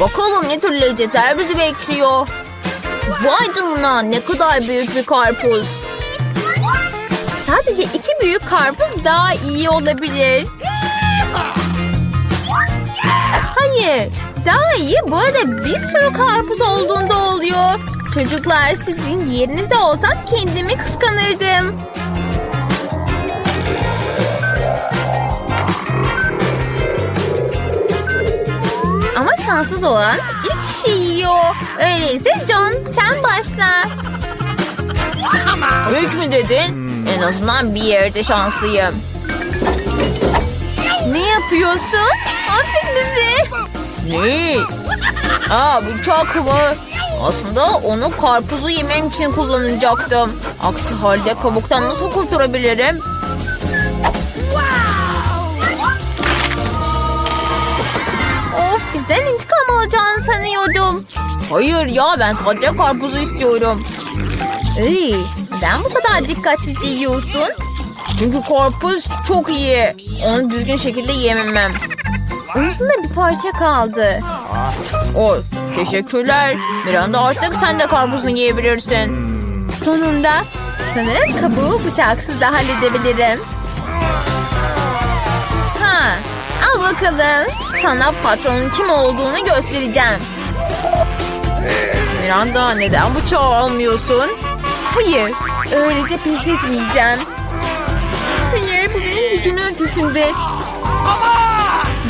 Bakalım ne tür lezzetler bizi bekliyor. Vay canına ne kadar büyük bir karpuz. Sadece iki büyük karpuz daha iyi olabilir. Hayır. Daha iyi burada bir sürü karpuz olduğunda oluyor. Çocuklar sizin yerinizde olsam kendimi kıskanırdım. Şanssız olan ilk kişi yiyor. Öyleyse John sen başla. Büyük mü dedin? En azından bir yerde şanslıyım. Ne yapıyorsun? Affet bizi. Ne? Aa bıçak mı? Aslında onu karpuzu yemem için kullanacaktım. Aksi halde kabuktan nasıl kurtarabilirim? Of bizden intikam alacağını sanıyordum. Hayır ya ben sadece karpuzu istiyorum. Ey, neden bu kadar dikkatsizce yiyorsun? Çünkü karpuz çok iyi. Onu düzgün şekilde yememem. Omzunda bir parça kaldı. O, teşekkürler. Miranda artık sen de karpuzunu yiyebilirsin. Sonunda sanırım kabuğu bıçaksız da halledebilirim. Al bakalım. Sana patronun kim olduğunu göstereceğim. Miranda neden bıçağı almıyorsun? Hayır, öylece pes etmeyeceğim. Hayır, bu benim gücümün ötesinde.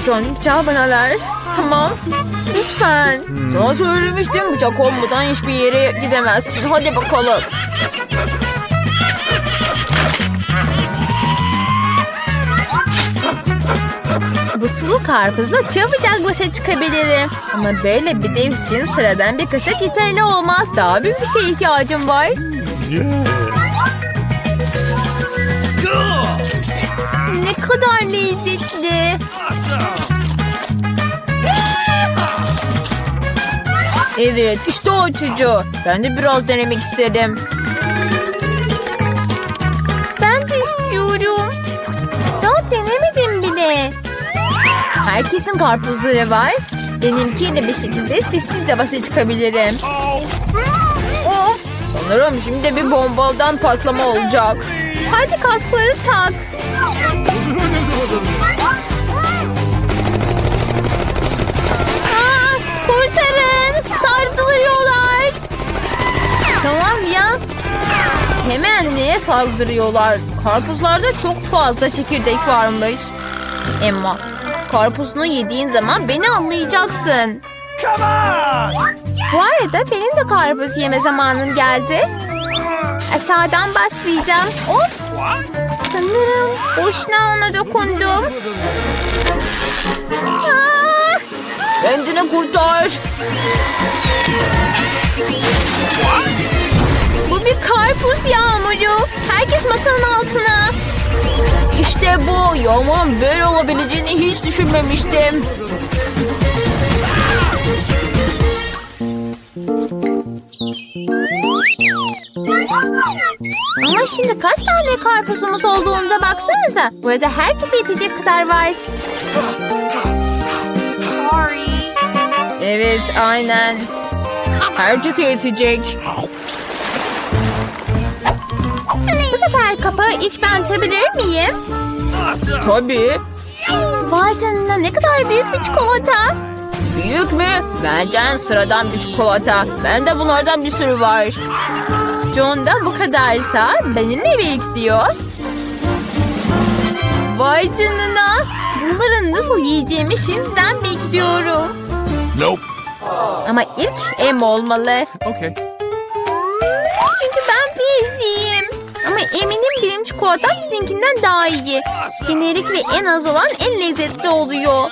John bıçağı bana ver. Tamam. Lütfen. Sana söylemiştim bıçak olmadan hiçbir yere gidemezsin. Hadi bakalım. Bu sulu karpuzla çabucak başa çıkabilirim. Ama böyle bir dev için sıradan bir kaşık yeterli olmaz. Daha büyük bir şeye ihtiyacım var. Ne kadar lezzetli. Evet işte o açıcı. Ben de biraz denemek isterim. Herkesin karpuzları var. Benimkiyle bir şekilde sizsiz de başa çıkabilirim. Of! Sanırım şimdi bir bombadan patlama olacak. Hadi kaskları tak. Aa, kurtarın. Sardırıyorlar. Tamam ya. Hemen neye saldırıyorlar? Karpuzlarda çok fazla çekirdek varmış. Emma, karpuzunu yediğin zaman beni anlayacaksın. Come on! Bu arada benim de karpuz yeme zamanım geldi. Aşağıdan başlayacağım. Of! Sanırım boşuna ona dokundum. Aa! Kendini kurtar. Bu bir karpuz yağmuru. Herkes masanın altına. İşte bu. Yağmurun böyle olabileceğini hiç düşünmemiştim. Ama şimdi kaç tane karpuzumuz olduğunda baksanıza. Burada herkese yetecek kadar var. Evet, aynen. Herkese yetecek. Bu sefer kapağı ilk ben açabilir miyim? Tabii. Vay canına ne kadar büyük bir çikolata. Büyük mü? Benden sıradan bir çikolata. Bende bunlardan bir sürü var. John da bu kadarsa beni ne bekliyor? Vay canına. Bunları nasıl yiyeceğimi şimdiden bekliyorum. Nope. Ama ilk em olmalı. Okay. Çünkü ben piyesiyim. Ama eminim benim çikolatam sizinkinden daha iyi. Genellikle en az olan en lezzetli oluyor.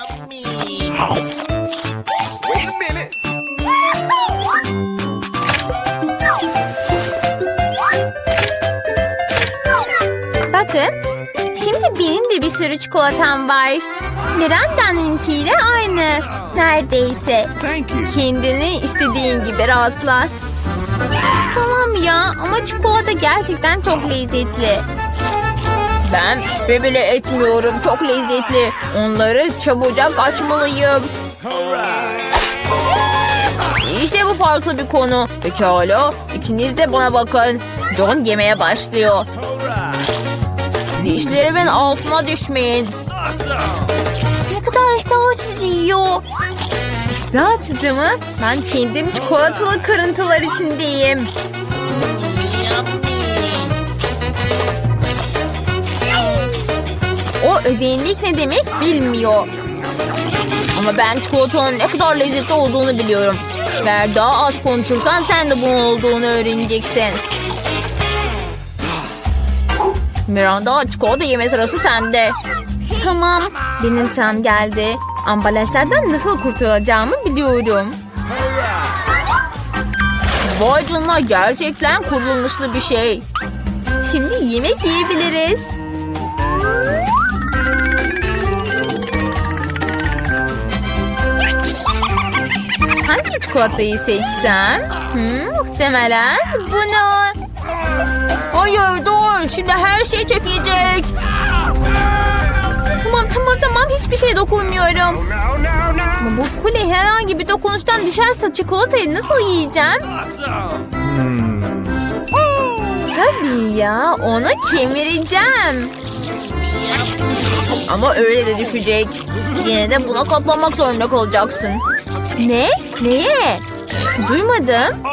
Bakın. Şimdi benim de bir sürü çikolatam var. Miranda'nınkiyle aynı. Neredeyse. Kendini istediğin gibi rahatla. Tamam ya ama çikolata gerçekten çok lezzetli. Ben şüphe bile etmiyorum. Çok lezzetli. Onları çabucak açmalıyım. İşte bu farklı bir konu. Pekala. İkiniz de bana bakın. John yemeye başlıyor. Dişlerimin altına düşmeyin. Ne kadar iştah açıcı yiyor. İştah açıcı mı? Ben kendim çikolatalı kırıntılar içindeyim. O özellik ne demek bilmiyor. Ama ben çikolatanın ne kadar lezzetli olduğunu biliyorum. Eğer daha az konuşursan sen de bunun olduğunu öğreneceksin. Miranda çikolata yeme sırası sende. Tamam. Benim sıram geldi. Ambalajlardan nasıl kurtulacağımı biliyorum. Vay canına gerçekten kullanışlı bir şey. Şimdi yemek yiyebiliriz. Hangi çikolatayı seçsem? Hmm, muhtemelen bunu. Hayır dur. Şimdi her şey çökecek. Tamam tamam tamam hiçbir şey dokunmuyorum. Ama bu kule herhangi bir dokunuştan düşerse çikolatayı nasıl yiyeceğim? Tabii ya onu kemireceğim. Ama öyle de düşecek. Yine de buna katlanmak zorunda kalacaksın. Ne? Neye? Duymadım.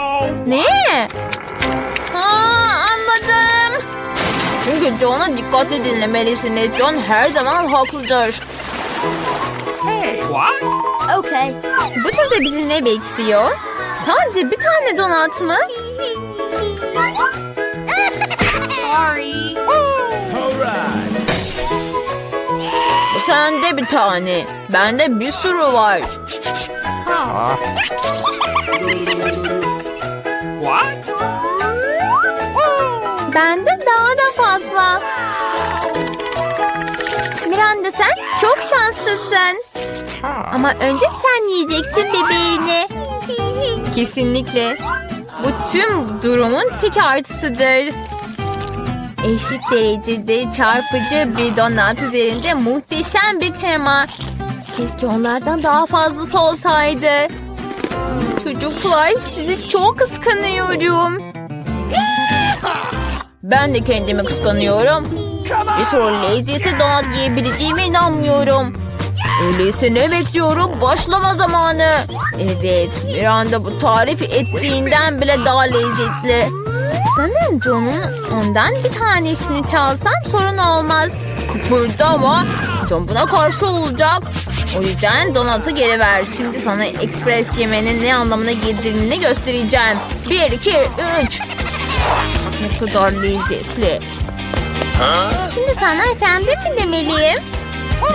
Ne? Aa, anladım. Çünkü John'a dikkatli dinlemelisiniz. John her zaman haklıdır. Hey. What? Okay. Bu turda bizi ne bekliyor? Sadece bir tane donat mı? Sorry. Sende bir tane. Bende bir sürü var. What? Bende daha da fazla. Miranda sen çok şanslısın. Ama önce sen yiyeceksin bebeğini. Kesinlikle. Bu tüm durumun tek artısıdır. Eşit derecede çarpıcı bir donat üzerinde muhteşem bir krema. Keşke onlardan daha fazlası olsaydı. Çocuklar sizi çok kıskanıyorum. Ben de kendimi kıskanıyorum. Bir sonra lezzeti donat yiyebileceğime inanmıyorum. Öyleyse ne bekliyorum? Başlama zamanı. Evet, Miranda bu tarif ettiğinden bile daha lezzetli. Sanırım John'un ondan bir tanesini çalsam sorun olmaz. Kıpırdama. John buna karşı olacak. O yüzden donatı geri ver. Şimdi sana ekspres yemenin ne anlamına geldiğini göstereceğim. Bir, iki, üç. Ne kadar lezzetli. Şimdi sana efendim mi demeliyim?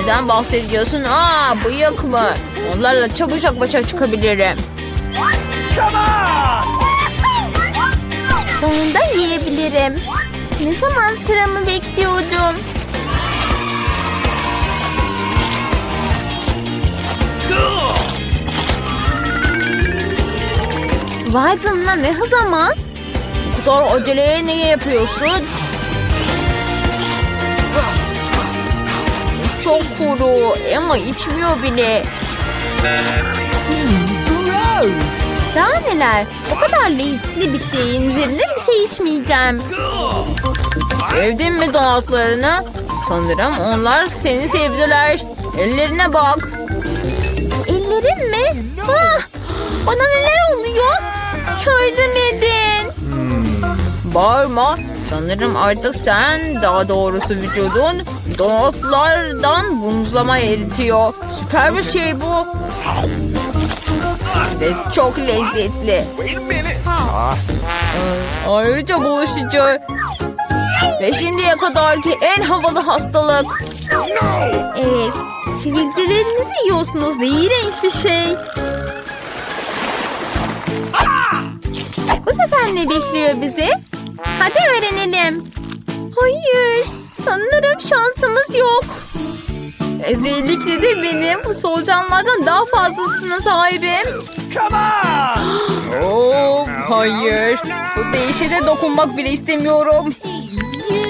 Neden bahsediyorsun? Aa bıyık mı? Onlarla çabucak başa çıkabilirim. Sonunda yiyebilirim. Ne zaman sıramı bekliyordum? Vay canına ne hız ama. Bu kadar aceleye ne yapıyorsun? Çok kuru ama içmiyor bile. Daha neler? O kadar lezzetli bir şeyin üzerine bir şey içmeyeceğim. Sevdin mi donatlarını? Sanırım onlar seni sevdiler. Ellerine bak. Ellerim mi? Ah, bana neler oluyor? Yardım edin. Bağırma. Sanırım artık sen, daha doğrusu vücudun donatlardan buzlama eritiyor. Süper bir şey bu. Ve çok lezzetli. Wait a minute. Ayrıca bulaşıcı. Ve şimdiye kadarki en havalı hastalık. Evet, sivilcelerinizi yiyorsunuz iğrenç bir şey. Bu sefer ne bekliyor bizi? Hadi öğrenelim. Hayır, sanırım şansımız yok. Özellikle de benim bu solucanlardan daha fazlasına sahibim. Oh, hayır. Bu değişe dokunmak bile istemiyorum.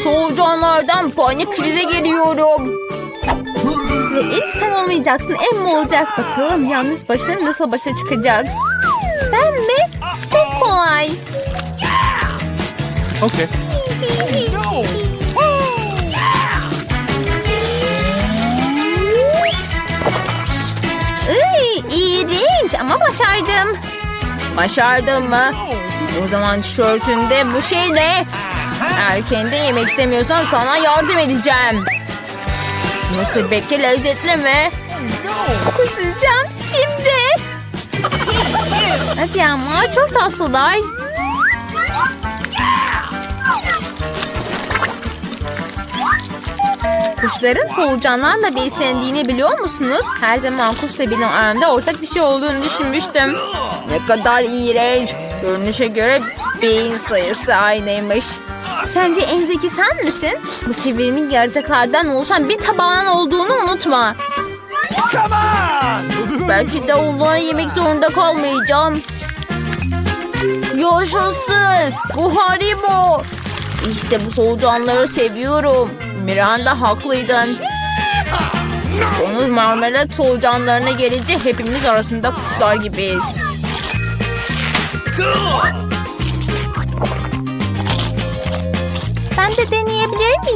Solucanlardan panik krize geliyorum. Ve ilk sen olmayacaksın, Emma olacak. Bakalım yalnız başına nasıl başa çıkacak. Ben mi? Çok kolay. Okay. İğrenç ama başardım. Başardım mı? O zaman tişörtünde bu şey ne? Eğer kendi yemek istemiyorsan sana yardım edeceğim. Nasıl bekle lezzetli mi? Kusacağım şimdi. Hadi ama çok tatlılar. Kuşların solucanlarla beslendiğini biliyor musunuz? Her zaman kuşla benim aramda ortak bir şey olduğunu düşünmüştüm. Ne kadar iğrenç. Görünüşe göre beyin sayısı aynıymış. Sence en zeki sen misin? Bu sevimli yaratıklardan oluşan bir tabağın olduğunu unutma. Belki de onları yemek zorunda kalmayacağım. Yaşasın. Bu Haribo. İşte bu solucanları seviyorum. Miranda haklıydın. Onun marmelat solucanlarına gelince hepimiz arasında kuşlar gibiyiz.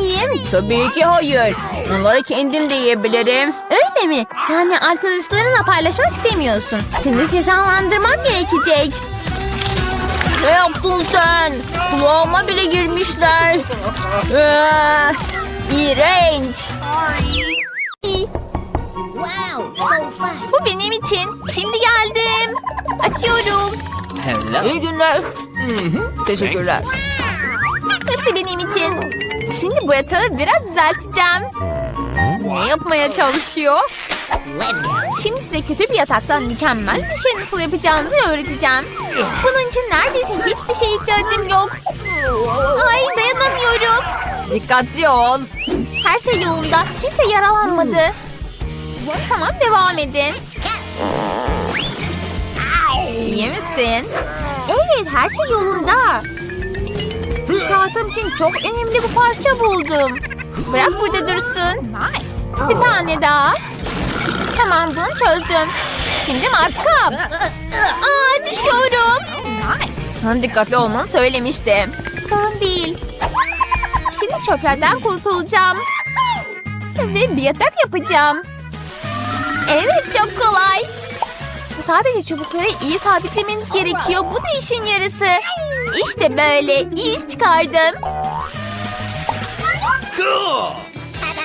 Miyim? Tabii ki hayır. Onları kendim de yiyebilirim. Öyle mi? Yani arkadaşlarınla paylaşmak istemiyorsun. Seni cezalandırmam gerekecek. Ne yaptın sen? Kulağıma bile girmişler. Ah, İğrenç. Bu benim için. Şimdi geldim. Açıyorum. Hello. İyi günler. Teşekkürler. Hepsi benim için. Şimdi bu yatağı biraz düzelteceğim. Ne yapmaya çalışıyor? Şimdi size kötü bir yataktan mükemmel bir şey nasıl yapacağınızı öğreteceğim. Bunun için neredeyse hiçbir şeye ihtiyacım yok. Ay dayanamıyorum. Dikkatli ol. Her şey yolunda. Kimse yaralanmadı. Tamam devam edin. İyi misin? Evet her şey yolunda. İnşaatım için çok önemli bu parça buldum. Bırak burada dursun. Bir tane daha. Tamam bunu çözdüm. Şimdi matkap. Aa düşüyorum. Sana dikkatli olmanı söylemiştim. Sorun değil. Şimdi çöplerden kurtulacağım. Ve bir yatak yapacağım. Evet çok kolay. Sadece çubukları iyi sabitlemeniz gerekiyor. Bu da işin yarısı. İşte böyle. İyi iş çıkardım.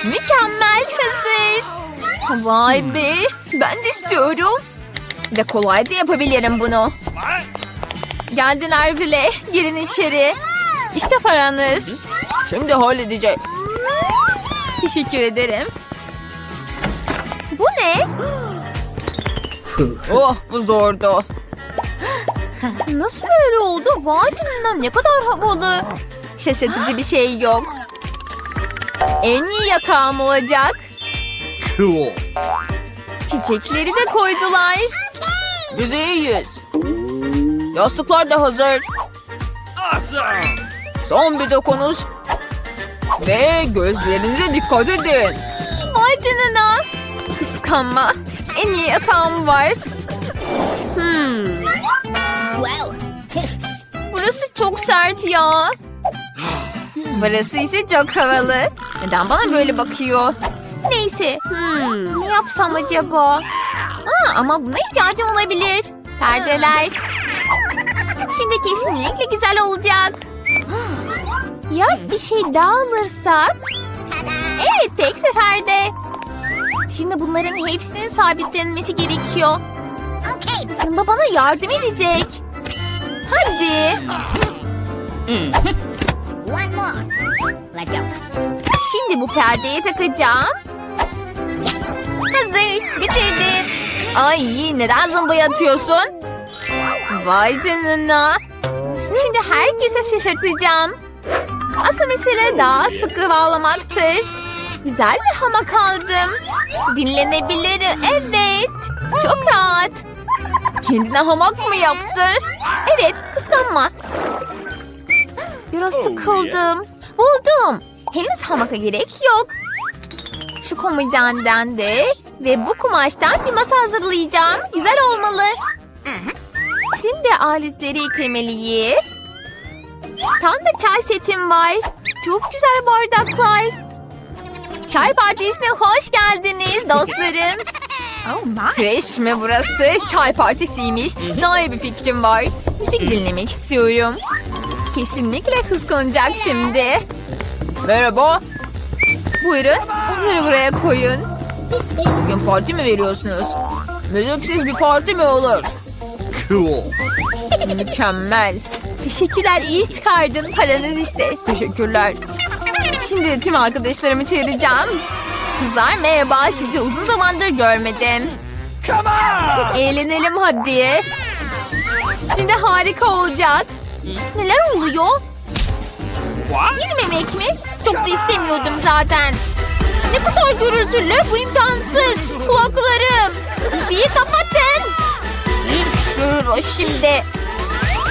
Mükemmel hazır. Vay be. Ben de istiyorum. Ve kolayca yapabilirim bunu. Geldiler bile. Girin içeri. İşte paranız. Şimdi halledeceğiz. Teşekkür ederim. Bu ne? Oh bu zordu. Nasıl böyle oldu? Vay canına ne kadar havalı. Şaşırtıcı bir şey yok. En iyi yatağım olacak. Cool. Çiçekleri de koydular. Biz iyiyiz. Yastıklar da hazır. Awesome. Son bir dokunuş. Ve gözlerinize dikkat edin. Vay canına. Kıskanma. En iyi yatağım var. Hmm. Burası çok sert ya. Burası ise çok havalı. Neden bana böyle bakıyor? Neyse. Hmm, ne yapsam acaba? Aa, ama buna ihtiyacım olabilir. Perdeler. Şimdi kesinlikle güzel olacak. Ya bir şey daha alırsak? Evet tek seferde. Şimdi bunların hepsinin sabitlenmesi gerekiyor. Zımba bana yardım edecek. Hadi. One more. Let go. Şimdi bu perdeye takacağım. Hazır. Bitirdim. Ay neden zımbayı atıyorsun? Vay canına. Şimdi herkese şaşırtacağım. Asıl mesele daha sıkı bağlamaktır. Güzel bir hamak aldım. Dinlenebilirim. Evet. Çok rahat. Kendine hamak mı yaptı? Evet kıskanma. Biraz sıkıldım. Buldum. Henüz hamaka gerek yok. Şu komodenden de ve bu kumaştan bir masa hazırlayacağım. Güzel olmalı. Şimdi aletleri eklemeliyiz. Tam da çay setim var. Çok güzel bardaklar. Çay partisine hoş geldiniz dostlarım. Oh my. Kreş mi burası? Çay partisiymiş. Daha iyi bir fikrim var. Müzik dinlemek istiyorum. Kesinlikle kıskanacak şimdi. Merhaba. Buyurun. Onları buraya koyun. Bugün parti mi veriyorsunuz? Müziksiz bir parti mi olur? Cool. Mükemmel. Teşekkürler iyi çıkardın. Paranız işte. Teşekkürler. Şimdi tüm arkadaşlarımı çağıracağım. Kızlar merhaba sizi uzun zamandır görmedim. Come on! Eğlenelim hadi. Şimdi harika olacak. Neler oluyor? What? Girmemek mi? Çok da istemiyordum zaten. Ne kadar gürültülü bu imkansız. Kulaklarım. Müziği kapatın. O şimdi.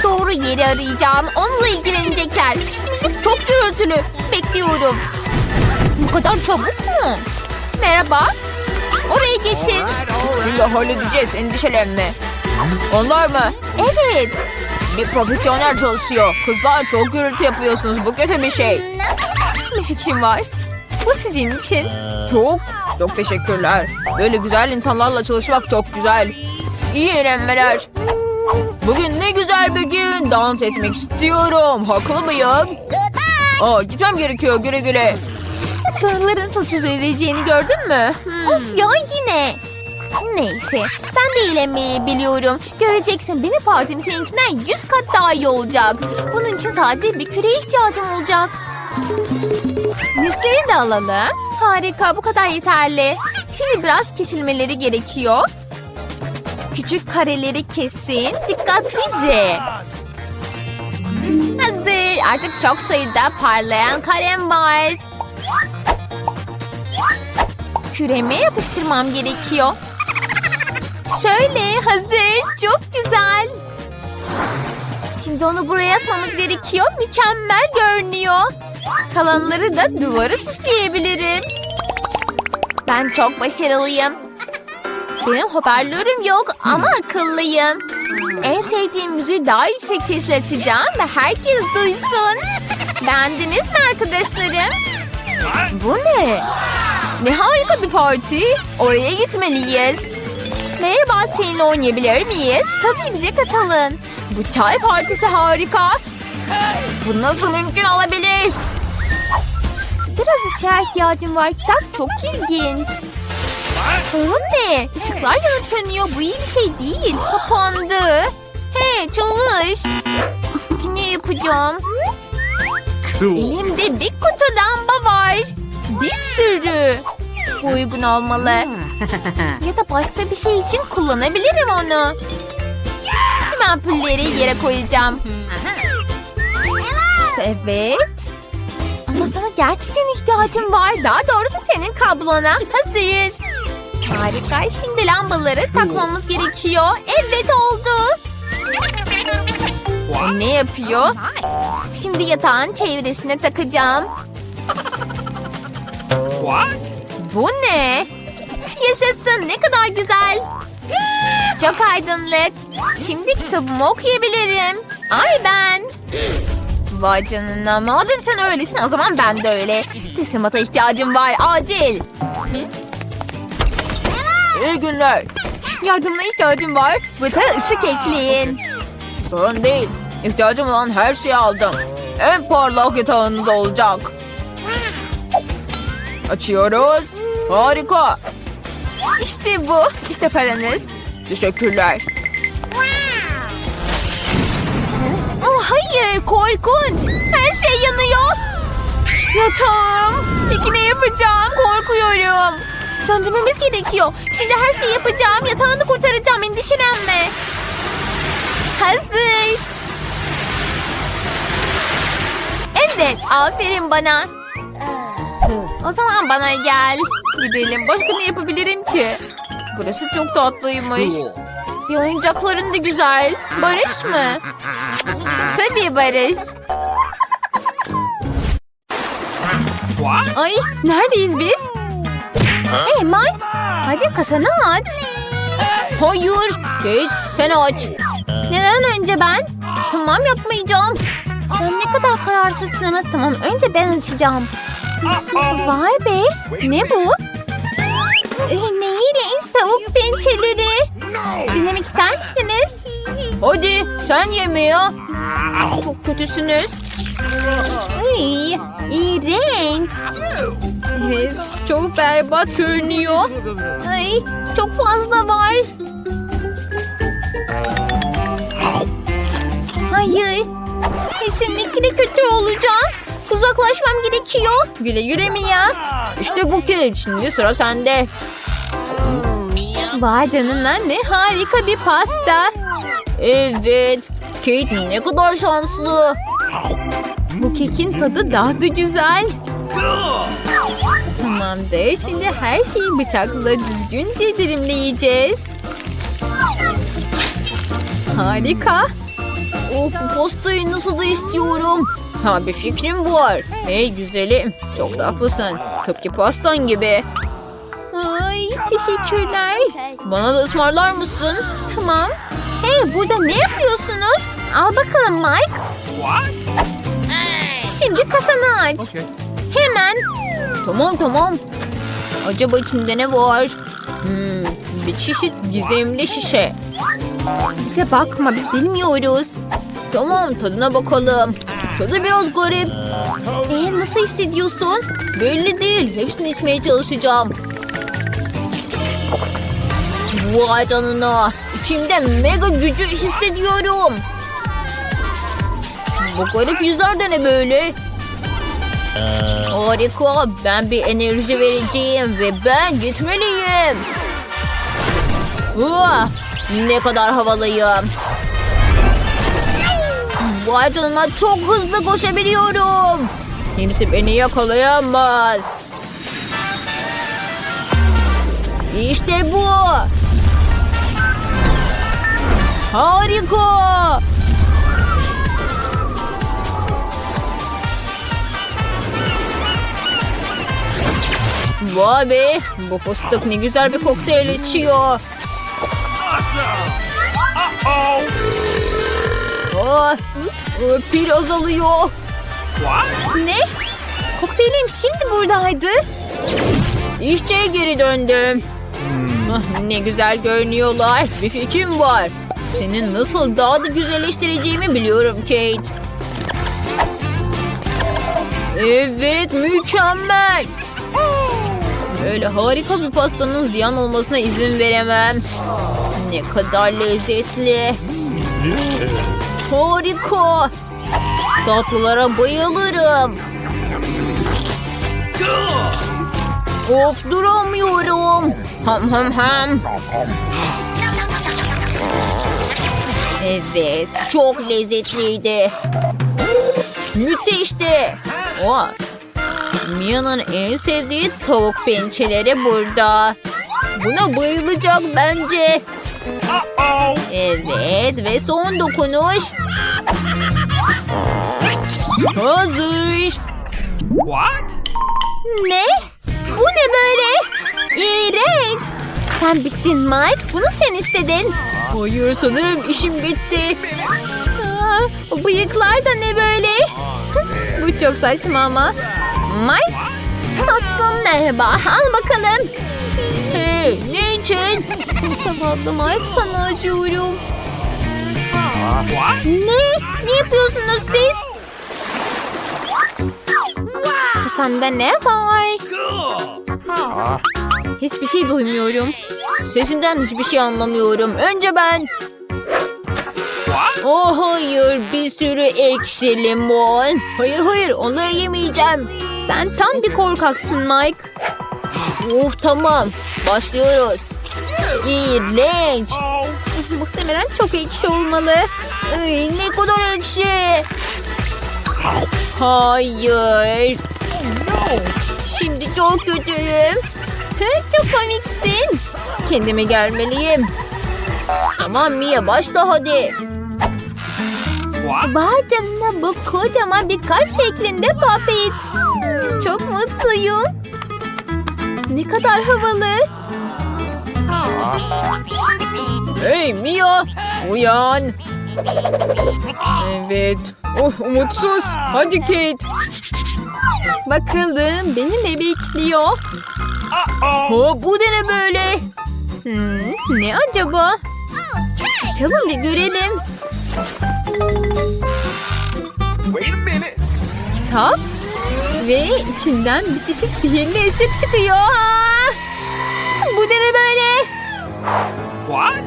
Doğru yeri arayacağım. Onunla ilgilenecekler. Müzik çok gürültülü. Bekliyorum. Bu kadar çabuk mu? Merhaba. Oraya geçin. Şimdi halledeceğiz endişelenme. Onlar mı? Evet. Bir profesyonel çalışıyor. Kızlar çok gürültü yapıyorsunuz. Bu kötü bir şey. Bir fikrim var. Bu sizin için. Çok, çok teşekkürler. Böyle güzel insanlarla çalışmak çok güzel. İyi eğlenmeler. Bugün ne güzel bir gün. Dans etmek istiyorum. Haklı mıyım? Aa, gitmem gerekiyor güle güle. Sarıların saç üzereceğini gördün mü? Of ya yine. Neyse ben de eğlenmeyi biliyorum. Göreceksin benim partim seninkinden yüz kat daha iyi olacak. Bunun için sadece bir küreye ihtiyacım olacak. Diskleri de alalım. Harika bu kadar yeterli. Şimdi biraz kesilmeleri gerekiyor. Küçük kareleri kesin. Dikkatlice. Hazır. Artık çok sayıda parlayan kalem var. Küreme yapıştırmam gerekiyor. Şöyle hazır. Çok güzel. Şimdi onu buraya asmamız gerekiyor. Mükemmel görünüyor. Kalanları da duvara süsleyebilirim. Ben çok başarılıyım. Benim hoparlörüm yok ama akıllıyım. En sevdiğim müziği daha yüksek sesle açacağım ve herkes duysun. Beğendiniz mi arkadaşlarım? Bu ne? Ne harika bir parti. Oraya gitmeliyiz. Merhaba seninle oynayabilir miyiz? Tabii bize katılın. Bu çay partisi harika. Bu nasıl mümkün olabilir? Biraz ışığa ihtiyacım var. Kitap çok ilginç. Sorun ne? Işıklar yanıp sönüyor. Bu iyi bir şey değil. Kapandı. Hey çalış. Ne yapacağım? Cool. Elimde bir kutu lamba var. Bir sürü. Bu uygun olmalı. ya da başka bir şey için kullanabilirim onu. Tüm ampulleri yere koyacağım. Evet. Ama sana gerçekten ihtiyacım var. Daha doğrusu senin kablona. Hazır. Harika. Şimdi lambaları takmamız gerekiyor. Evet oldu. O ne yapıyor? Şimdi yatağın çevresine takacağım. Bu ne? Yaşasın ne kadar güzel. Çok aydınlık. Şimdi kitabımı okuyabilirim. Ay ben. Vay canına madem sen öylesin o zaman ben de öyle. Teslimata ihtiyacım var acil. İyi günler. Yardımına ihtiyacım var. Bıta ışık ekleyin. Sorun değil. İhtiyacım olan her şeyi aldım. En parlak yatağınız olacak. Açıyoruz. Harika. İşte bu. İşte paranız. Teşekkürler. Oh, hayır korkunç. Her şey yanıyor. Yatağım. Peki ne yapacağım? Korkuyorum. Söndürmemiz gerekiyor. Şimdi her şeyi yapacağım. Yatağını kurtaracağım. Endişelenme. Hazır. Evet. Aferin bana. O zaman bana gel. Gidelim. Başka ne yapabilirim ki? Burası çok tatlıymış. Bir oyuncakların da güzel. Barış mı? Tabii Barış. Ay neredeyiz biz? Hey Mike. Hadi kasanı aç. Hayır. Kate sen aç. Neden önce ben? Tamam yapmayacağım. Sen ne kadar kararsızsınız. Tamam önce ben açacağım. Vay be. Ne bu? Ee, ne iğrenç tavuk pençeleri. Denemek ister misiniz? Hadi sen yeme ya. Çok kötüsünüz. Ay, iğrenç. Evet, çok berbat görünüyor. Ay, çok fazla var. Hayır. Kesinlikle kötü olacağım. Uzaklaşmam gerekiyor. Güle güle mi ya? İşte bu kez. Şimdi sıra sende. Vay canına ne harika bir pasta. Evet. Kate ne kadar şanslı. Bu kekin tadı daha da güzel. Tamamdır. Şimdi her şeyi bıçakla düzgünce dilimleyeceğiz. Harika. Oh bu pastayı nasıl da istiyorum. Ha bir fikrim var. Hey güzelim. Çok da haklısın. Tıpkı pastan gibi. Ay teşekkürler. Bana da ısmarlar mısın? Tamam. Hey burada ne yapıyorsunuz? Al bakalım Mike. Şimdi kasanı aç. Okay. Hemen. Tamam tamam. Acaba içinde ne var? Hmm, bir çeşit gizemli şişe. Bize bakma biz bilmiyoruz. Tamam tadına bakalım. Tadı biraz garip. Ee, nasıl hissediyorsun? Belli değil. Hepsini içmeye çalışacağım. Vay canına. İçimde mega gücü hissediyorum. Bu garip yüzler de ne böyle? Harika. Ben bir enerji vereceğim ve ben gitmeliyim. Uah, ne kadar havalıyım. Vay canına çok hızlı koşabiliyorum. Kimse beni yakalayamaz. İşte bu. Harika. Vay be, bu fıstık ne güzel bir kokteyl içiyor. Awesome. Uh-oh. Oh, pil azalıyor. Ne? Kokteylim şimdi buradaydı. İşte geri döndüm. Ah, ne güzel görünüyorlar. Bir fikrim var. Senin nasıl daha da güzelleştireceğimi biliyorum Kate. Evet mükemmel. Böyle harika bir pastanın ziyan olmasına izin veremem. Ne kadar lezzetli. Harika. Tatlılara bayılırım. Of duramıyorum. Ham ham ham. Evet çok lezzetliydi. Müthişti. O. Mia'nın en sevdiği tavuk pençeleri burada. Buna bayılacak bence. Evet ve son dokunuş. Hazır. What? Ne? Bu ne böyle? İğrenç. Sen bittin Mike. Bunu sen istedin. Hayır sanırım işim bitti. Aa, bıyıklar da ne böyle? Bu çok saçma ama. Mike? Tatlım merhaba. Al bakalım. Hey ne için? Zavallı Mike sana acıyorum. Ne? Ne yapıyorsunuz siz? Kasamda ne var? Hiçbir şey duymuyorum. Sesinden hiçbir şey anlamıyorum. Önce ben. Oh hayır bir sürü ekşi limon. Hayır hayır onları yemeyeceğim. Sen tam bir korkaksın Mike. Uf tamam başlıyoruz. İğrenç. Muhtemelen çok ekşi olmalı. Ay, ne kadar ekşi. Hayır. Şimdi çok kötüyüm. çok komiksin. Kendime gelmeliyim. Tamam Mia başla hadi. Vay canına bu kocaman bir kalp şeklinde puppet. Çok mutluyum. Ne kadar havalı. Hey Mia, uyan. Evet. Oh umutsuz. Hadi Kate. Bakalım beni ne bekliyor? Ha, bu da ne böyle? Hmm, ne acaba? Çalın bir görelim. Wait a minute. Kitap. Ve içinden bir çeşit sihirli ışık çıkıyor. Bu da ne böyle? What?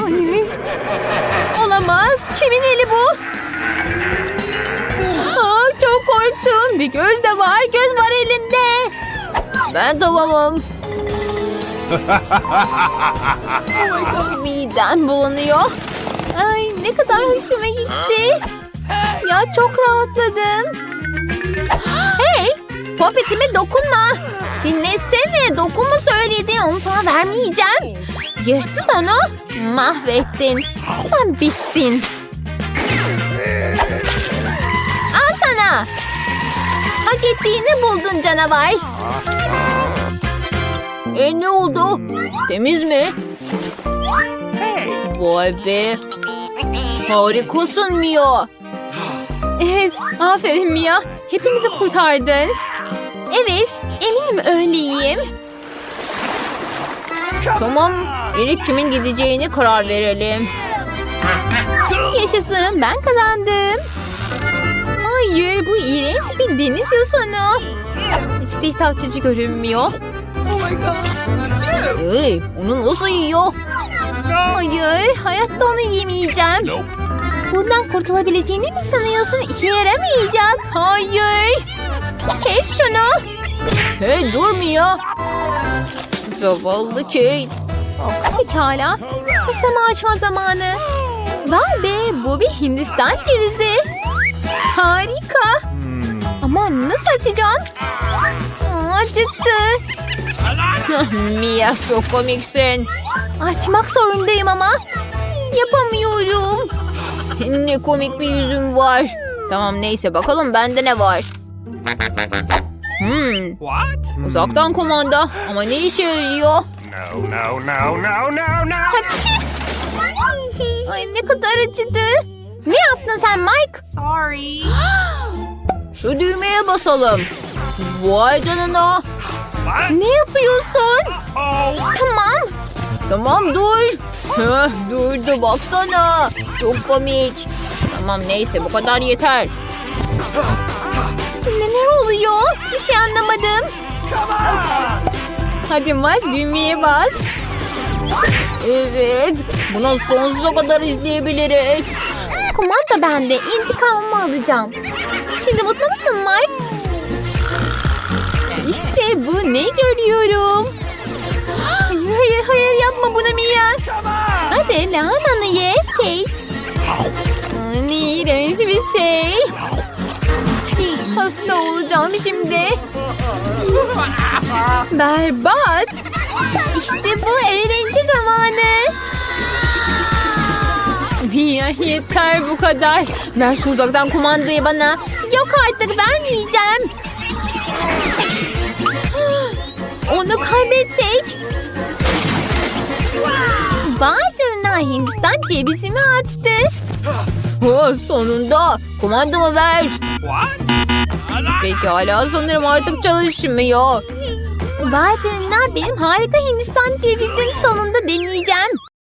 Hayır. Olamaz. Kimin eli bu? Aa, çok korktum. Bir göz de var. Göz var elinde. Ben tamamım. Midem bulanıyor. Ay ne kadar hoşuma gitti. Ya çok rahatladım. Popetime dokunma. Dinlesene. Dokunma söyledi. Onu sana vermeyeceğim. Yırttın onu. Mahvettin. Sen bittin. Al sana. Hak ettiğini buldun canavar. E ne oldu? Temiz mi? Vay be. Harikasın Mia. Evet, aferin Mia. Hepimizi kurtardın. Evet, eminim öyleyim. Tamam, ilk kimin gideceğini karar verelim. Yaşasın, ben kazandım. Hayır, bu iğrenç bir deniz yosunu. Hiç de iştah açıcı görünmüyor. Ay, onu nasıl yiyor? Hayır, hayatta onu yemeyeceğim. Bundan kurtulabileceğini mi sanıyorsun? İşe yaramayacak. Hayır. Kes şunu. Hey durmuyor. Zavallı Kate. Pekala. Keseme açma zamanı. Var be bu bir Hindistan cevizi. Harika. Ama nasıl açacağım? Acıttı. Mia çok komiksin. Açmak zorundayım ama. Yapamıyorum. Ne komik bir yüzüm var. Tamam neyse bakalım bende ne var. Hmm, What? uzaktan kumanda ama ne işe yarıyor? No, no, no, no, no, no. Ay ne kadar acıdı. Ne yaptın sen Mike? Sorry. Şu düğmeye basalım. Vay canına. What? Ne yapıyorsun? Oh. Tamam. Tamam dur. Heh, durdu baksana. Çok komik. Tamam neyse bu kadar yeter. Neler oluyor? Bir şey anlamadım. Hadi Mike düğmeye bas. Evet. Bunu sonsuza kadar izleyebiliriz. Kumanda bende. İntikamımı alacağım. Şimdi mutlu musun Mike? İşte bu ne görüyorum. Hayır hayır hayır yapma bunu Mia. Hadi lahananı ye Kate. Ne iğrenç bir şey. Hasta olacağım şimdi. Berbat. İşte bu eğlence zamanı. Mia yeter bu kadar. Ver şu uzaktan kumandayı bana. Yok artık vermeyeceğim. Onu kaybettik. Vay canına Hindistan cebizimi açtı. Oh, sonunda kumandamı ver. What? Pekala sanırım artık çalışmıyor. Vay canına benim harika Hindistan cevizim sonunda deneyeceğim.